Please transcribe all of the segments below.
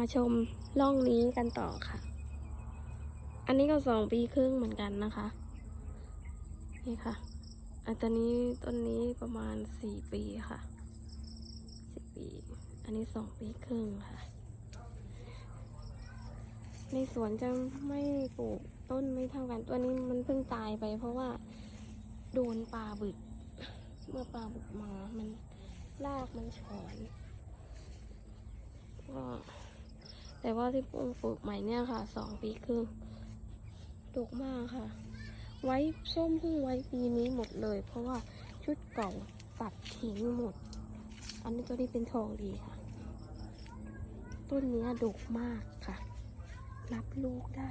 มาชมร่องนี้กันต่อค่ะ อันนี้ก็สองปีครึ่งเหมือนกันนะคะ นี่ค่ะ อันตอนนี้ต้นนี้ประมาณสี่ปีค่ะสี่ปี อันนี้สองปีครึ่งค่ะ ในสวนจะไม่ปลูกต้นไม่เท่ากัน ตัวนี้มันเพิ่งตายไป เพราะว่าโดนปลาบึก เมื่อปลาบึกมา มันรากมันฉอนก็ แต่ว่าที่ปลูกปลูกใหม่เนี่ยค่ะสองปีครึ่งดกมากค่ะ ไว้ส้มเพิ่งไว้ปีนี้หมดเลย เพราะว่าชุดเก่าตัดทิ้งหมด อันนี้ตัวนี้เป็นทองดีค่ะ ต้นนี้ดกมากค่ะรับลูกได้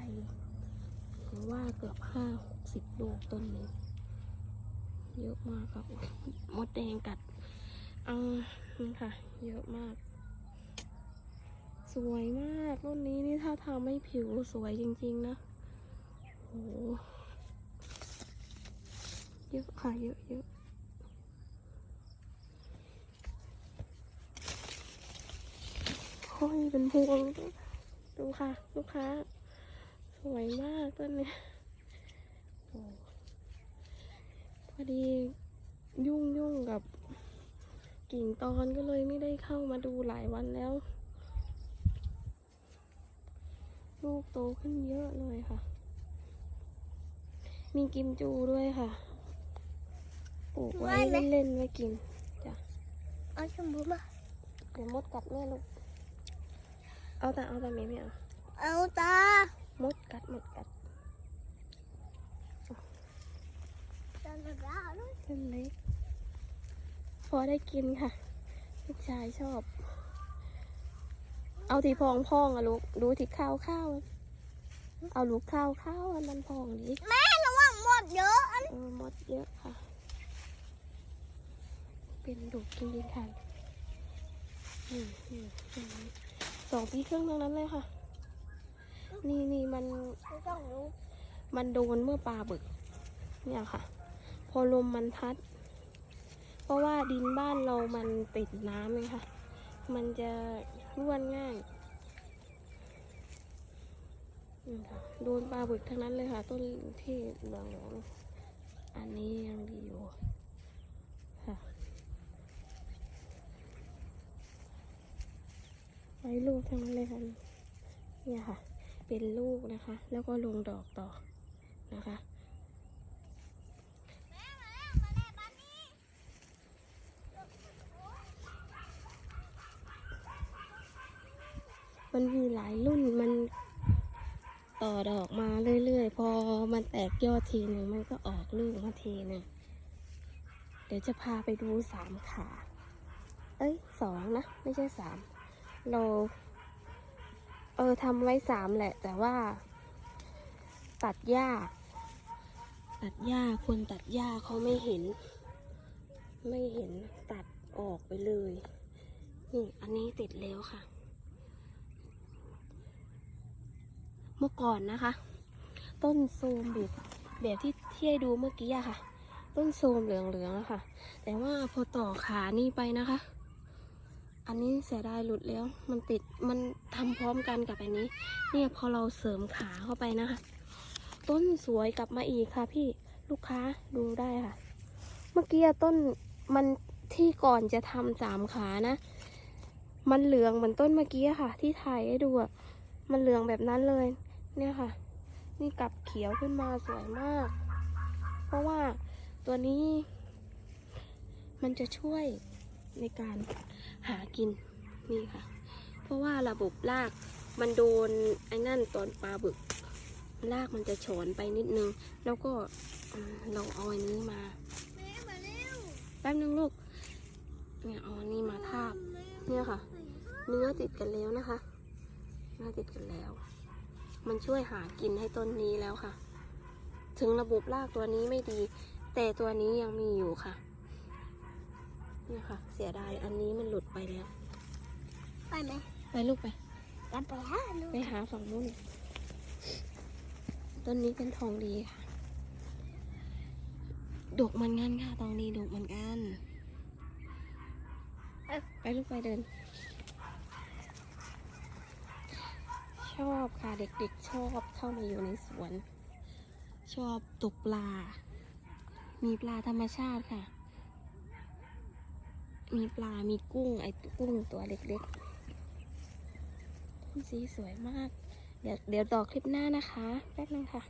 ถึงว่าเกือบห้าหกสิบลูกต้นนี้ เยอะมากครับมดแดงกัดอ่านี่ค่ะ เยอะมาก สวยมากต้นนี้นี่ถ้าทำให้ผิวสวยจริงๆนะโอ้โหเยอะค่ะเยอะเยอะห้อยเป็นพวงดูค่ะลูกค้า สวยมากต้นนี้โอ้พอดียุ่งยุ่งกับกิ่งตอนก็เลยไม่ได้เข้ามาดูหลายวันแล้ว ลูกโตขึ้นเยอะเลยค่ะ มีกิมจูด้วยค่ะปลูกไว้ไหว้ไหมเล่นๆไว้กินเอาชมพูมาเดี๋ยวมดกัดแม่ลูก เอาแต่เอาแต่ไม่ไม่เอาเอาตามดกัดมดกัดตาตาลูกเส้นเล็กพอได้กินค่ะ ลูกชายชอบ เอาที่พองพองอะลูก ดูที่ข้าวข้าวอะเอาลูกข้าวข้าวอะมันพองดีแม่ระวังหมดเยอะอันเออมดเยอะค่ะ เป็นดุจริงๆค่ะนี่นี่นี่สองปีครึ่งทั้งนั้นเลยค่ะ นี่นี่มันไม่ต้องรู้มันโดนเมื่อปลาบึก เนี่ยค่ะ พอลมมันพัด เพราะว่าดินบ้านเรามันติดน้ำเลยค่ะ มันจะ ร่วนง่ายนี่ค่ะโดนปลาบึกทั้งนั้นเลยค่ะ ต้นที่เหลืองๆอันนี้ยังดีอยู่ค่ะไว้ลูกทั้งนั้นเลยค่ะเนี่ยค่ะ เป็นลูกนะคะ แล้วก็ลงดอกต่อนะคะ มันมีหลายรุ่นมันต่อดอกมาเรื่อยๆ พอมันแตกยอดทีหนึ่งมันก็ออกลูกมาทีหนึ่งเดี๋ยวจะพาไปดูสามขา เอ้ยสองนะ ไม่ใช่สามเราเออทำไว้สามแหละ แต่ว่า ตัดหญ้า ตัดหญ้าคนตัดหญ้าเขาไม่เห็น ไม่เห็นตัดออกไปเลย นี่อันนี้ติดแล้วค่ะ เมื่อก่อนนะคะ ต้นโทมแบบแบบที่ที่ให้ดูเมื่อกี้อะค่ะ ต้นโทมเหลืองๆอะค่ะแต่ว่าพอต่อขานี่ไปนะคะ อันนี้เสียดายหลุดแล้ว มันติดมันทำพร้อมกันกับอันนี้ เนี่ยพอเราเสริมขาเข้าไปนะคะ ต้นสวยกลับมาอีกค่ะพี่ลูกค้าดูได้ค่ะ เมื่อกี้ต้นมันที่ก่อนจะทำสามขานะ มันเหลืองเหมือนต้นเมื่อกี้ค่ะ ที่ถ่ายให้ดูอะมันเหลืองแบบนั้นเลย เนี่ยค่ะ นี่กลับเขียวขึ้นมาสวยมาก เพราะว่าตัวนี้ มันจะช่วยในการหากินนี่ค่ะ เพราะว่าระบบรากมันโดนไอ้นั่นตอนปลาบึกรากมันจะโฉนไปนิดนึง แล้วก็อืมเราเอาอันนี้มาแม่มาเร็วแป๊บนึงลูก เนี่ยเอาอันนี้มาทาบ เนี่ยค่ะ เนื้อติดกันแล้วนะคะเนื้อติดกันแล้ว มันช่วยหากินให้ต้นนี้แล้วค่ะ ถึงระบบรากตัวนี้ไม่ดี แต่ตัวนี้ยังมีอยู่ค่ะเนี่ยค่ะ เสียดายอันนี้มันหลุดไปแล้ว ไปไหมไปลูกไปกันไปหาลูกไปหาฝั่งนู้นต้นนี้เป็นทองดีค่ะดกเหมันกันค่ะตองดีดกเหมือนกันไปลูกไปเดิน ชอบค่ะเด็กๆชอบเข้ามาอยู่ในสวน ชอบตกปลา มีปลาธรรมชาติค่ะ มีปลามีกุ้งไอ้กุ้งตัวเล็กๆสีสวยมาก เดี๋ยวเดี๋ยวต่อคลิปหน้านะคะ แป๊บนึงค่ะ